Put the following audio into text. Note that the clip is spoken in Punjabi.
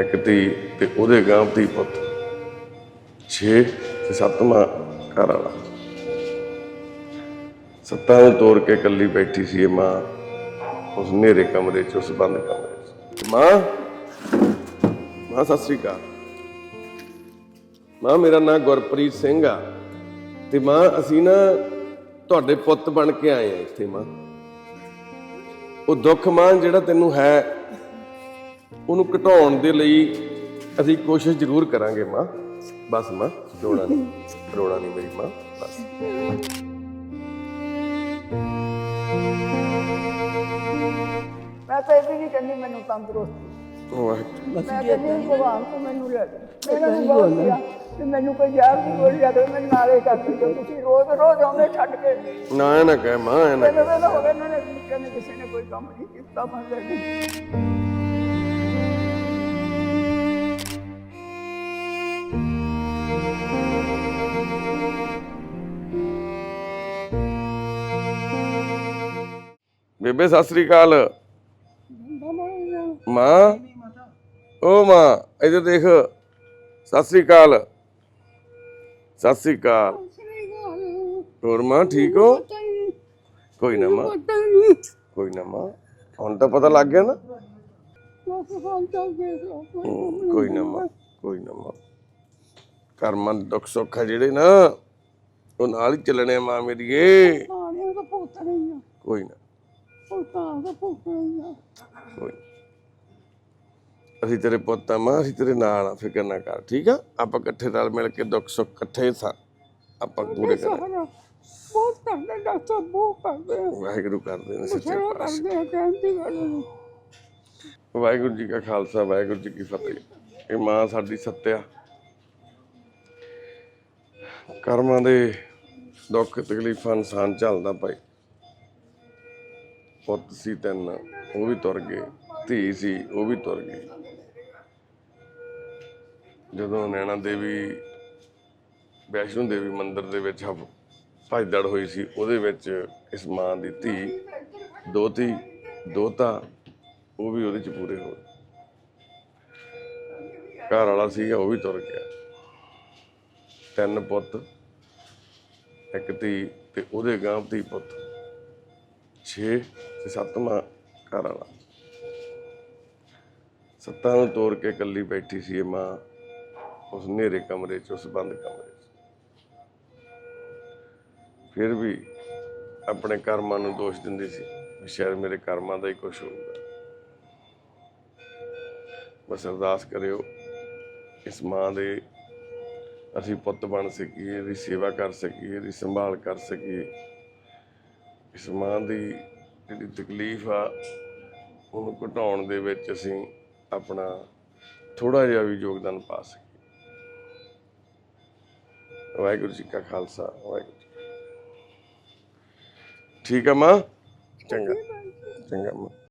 ਇੱਕ ਧੀ ਤੇ ਉਹਦੇ ਗਾਂ ਧੀ ਪੁੱਤ। 6 ਤੇ ਸੱਤਵਾਂ ਘਰ ਵਾਲਾ। ਸੱਤਾਂ ਨੂੰ ਤੋੜ ਕੇ ਇਕੱਲੀ ਬੈਠੀ ਸੀ ਇਹ ਮਾਂ। ਉਸ ਹਨੇਰੇ ਕਮਰੇ 'ਚ, ਉਸ ਬੰਦ ਕਮਰੇ 'ਚ। ਮਾਂ ਮਾਂ ਸਤਿ ਸ੍ਰੀ ਅਕਾਲ। ਮਾਂ, ਮੇਰਾ ਨਾਮ ਗੁਰਪ੍ਰੀਤ ਸਿੰਘ ਆ। ਤੇ ਮਾਂ, ਅਸੀਂ ਨਾ ਤੁਹਾਡੇ ਪੁੱਤ ਬਣ ਕੇ ਆਏ ਆ ਇੱਥੇ ਮਾਂ। ਉਹ ਦੁੱਖ ਮਾਂ ਜਿਹੜਾ ਤੈਨੂੰ ਹੈ ਉਹਨੂੰ ਘਟਾਉਣ ਦੇ ਲਈ ਅਸੀਂ ਕੋਸ਼ਿਸ਼ ਜ਼ਰੂਰ ਕਰਾਂਗੇ ਮਾਂ। ਬਸ ਮਾਂ ਰੋਣਾ ਨਹੀਂ ਰੋਣਾ ਨਹੀਂ ਮੇਰੀ ਮਾਂ ਬਸ। ਮੈਂ ਤਾਂ ਇਹ ਵੀ ਨਹੀਂ ਕਹਿੰਦੀ ਮੈਨੂੰ ਤੰਦਰੁਸਤੀ। ਵਾਹਿਗੁਰੂ। ਮੈਂ ਕਹਿੰਦੀ ਭਗਵਾਨ ਤੂੰ ਮੈਨੂੰ ਲੈ ਜਾ ਮੇਰਾ ਵੀ ਬਹੁਤ ਗਿਆ ਤੇ ਮੈਨੂੰ ਕੋਈ ਯਾਰ ਨਹੀਂ ਬੋਲ ਜਾਵੇ ਮੈਂ ਨਾਲੇ ਕਰ ਦਿਓ ਤੁਸੀਂ ਰੋਜ਼ ਰੋਜ਼ ਆਉਂਦੇ ਛੱਡ ਕੇ। ਨਾ ਇਹ ਨਾ ਕਹਿ ਮਾਂ ਇਹ ਨਾ ਮੈਨੂੰ ਵੇਲਾ ਹੋ ਗਿਆ ਇਹਨਾਂ ਨੇ ਕਹਿੰਦੇ ਕਿਸੇ ਨੇ ਕੋਈ ਕੰਮ ਨਹੀਂ ਕੀਤਾ ਮੈਂ ਲੈ। ਬੇਬੇ ਸਤਿ ਸ੍ਰੀ ਅਕਾਲ। ਮਾਂ? ਓ ਮਾਂ ਇੱਧਰ ਦੇਖ। ਸਤਿ ਸ੍ਰੀ ਅਕਾਲ। ਸਤਿ ਸ੍ਰੀ ਅਕਾਲ। ਹੋਰ ਮਾਂ ਠੀਕ ਹੋ? ਕੋਈ ਨਾ ਮਾਂ। ਕੋਈ ਨਾ ਮਾਂ। ਹੁਣ ਤਾਂ ਪਤਾ ਲੱਗ ਗਿਆ ਨਾ। ਕੋਈ ਨਾ ਮਾਂ ਕੋਈ ਨਾ ਮਾਂ। ਕਰਮਾਂ ਦੇ ਦੁੱਖ ਸੁੱਖ ਜਿਹੜੇ ਨਾ ਉਹ ਨਾਲ ਹੀ ਚੱਲਣੇ ਮਾਂ ਮੇਰੀਏ। ਕੋਈ ਨਾ। ਕੋਈ। ਅਸੀਂ ਤੇਰੇ ਪੁੱਤ ਆ ਮਾਂ ਅਸੀਂ ਤੇਰੇ ਨਾਲ ਆ ਫਿਕਰ ਨਾ ਕਰ ਠੀਕ ਆ? ਆਪਾਂ ਇਕੱਠੇ ਨਾਲ ਮਿਲ ਕੇ ਦੁੱਖ ਸੁੱਖ ਇਕੱਠੇ ਸਾ। ਆਪਾਂ ਪੂਰੇ ਕਰਾਂਗੇ। ਬਹੁਤ ਕਰਦੇ ਡਾਕਟਰ ਬਹੁਤ ਕਰਦੇ ਵਾਹਿਗੁਰੂ ਕਰਦੇ ਨੇ ਸੱਚੇ ਪਾਤਸ਼ਾਹ। ਕਰਦੇ ਆ ਕਹਿੰਦੀ ਗੱਲ ਨਹੀਂ। ਵਾਹਿਗੁਰੂ ਜੀ ਕਾ ਖਾਲਸਾ ਵਾਹਿਗੁਰੂ ਜੀ ਕੀ ਫਤਿਹ। ਇਹ ਮਾਂ ਸਾਡੀ ਸੱਤਿਆ। ਕਰਮਾਂ ਦੇ ਦੁੱਖ ਤਕਲੀਫਾਂ ਇਨਸਾਨ ਝੱਲਦਾ ਭਾਈ। ਪੁੱਤ ਸੀ ਤਿੰਨ, ਉਹ ਵੀ ਤੁਰ ਗਏ, ਧੀ ਸੀ, ਉਹ ਵੀ ਤੁਰ ਗਈ। ਜਦੋਂ ਨੈਣਾ ਦੇਵੀ ਵੈਸ਼ਨੋ ਦੇਵੀ ਮੰਦਿਰ ਦੇ ਵਿੱਚ ਭਜਦੜ ਹੋਈ ਸੀ, ਉਹਦੇ ਵਿੱਚ ਇਸ ਮਾਂ ਦੀ ਧੀ, ਦੋਤੀ, ਦੋਤਾ, ਉਹ ਵੀ ਉਹਦੇ ਚ ਪੂਰੇ ਹੋ ਗਏ। ਘਰ ਵਾਲਾ ਸੀਗਾ, ਉਹ ਵੀ ਤੁਰ ਗਿਆ। ਤਿੰਨ ਪੁੱਤ, ਇੱਕ ਧੀ ਤੇ ਉਹਦੇ ਗਾਂ ਧੀ ਪੁੱਤ। 6 ਤੇ ਸੱਤਵਾਂ ਘਰ ਵਾਲਾ। ਸੱਤਾਂ ਨੂੰ ਤੋੜ ਕੇ ਇਕੱਲੀ ਬੈਠੀ ਸੀ ਇਹ ਮਾਂ, ਉਸ ਹਨੇਰੇ ਕਮਰੇ 'ਚ, ਉਸ ਬੰਦ ਕਮਰੇ 'ਚ। ਫਿਰ ਵੀ ਆਪਣੇ ਕਰਮਾਂ ਨੂੰ ਦੋਸ਼ ਦਿੰਦੀ ਸੀ ਵੀ ਸ਼ਾਇਦ ਮੇਰੇ ਕਰਮਾਂ ਦਾ ਹੀ ਕੁਝ ਹੋਊਗਾ। ਬਸ ਅਰਦਾਸ ਕਰਿਓ, ਇਸ ਮਾਂ ਦੇ ਅਸੀਂ ਪੁੱਤ ਬਣ ਸਕੀਏ, ਇਹਦੀ ਸੇਵਾ ਕਰ ਸਕੀਏ, ਇਹਦੀ ਸੰਭਾਲ ਕਰ ਸਕੀਏ। ਇਸ ਮਾਂ ਦੀ ਜਿਹੜੀ ਤਕਲੀਫ ਆ ਉਹਨੂੰ ਘਟਾਉਣ ਦੇ ਵਿੱਚ ਅਸੀਂ ਆਪਣਾ ਥੋੜਾ ਜਿਹਾ ਵੀ ਯੋਗਦਾਨ ਪਾ ਸਕੀਏ। ਵਾਹਿਗੁਰੂ ਜੀ ਕਾ ਖਾਲਸਾ ਵਾਹਿਗੁਰੂ ਜੀ। ਠੀਕ ਆ ਮਾਂ? ਚੰਗਾ। ਚੰਗਾ ਮਾਂ।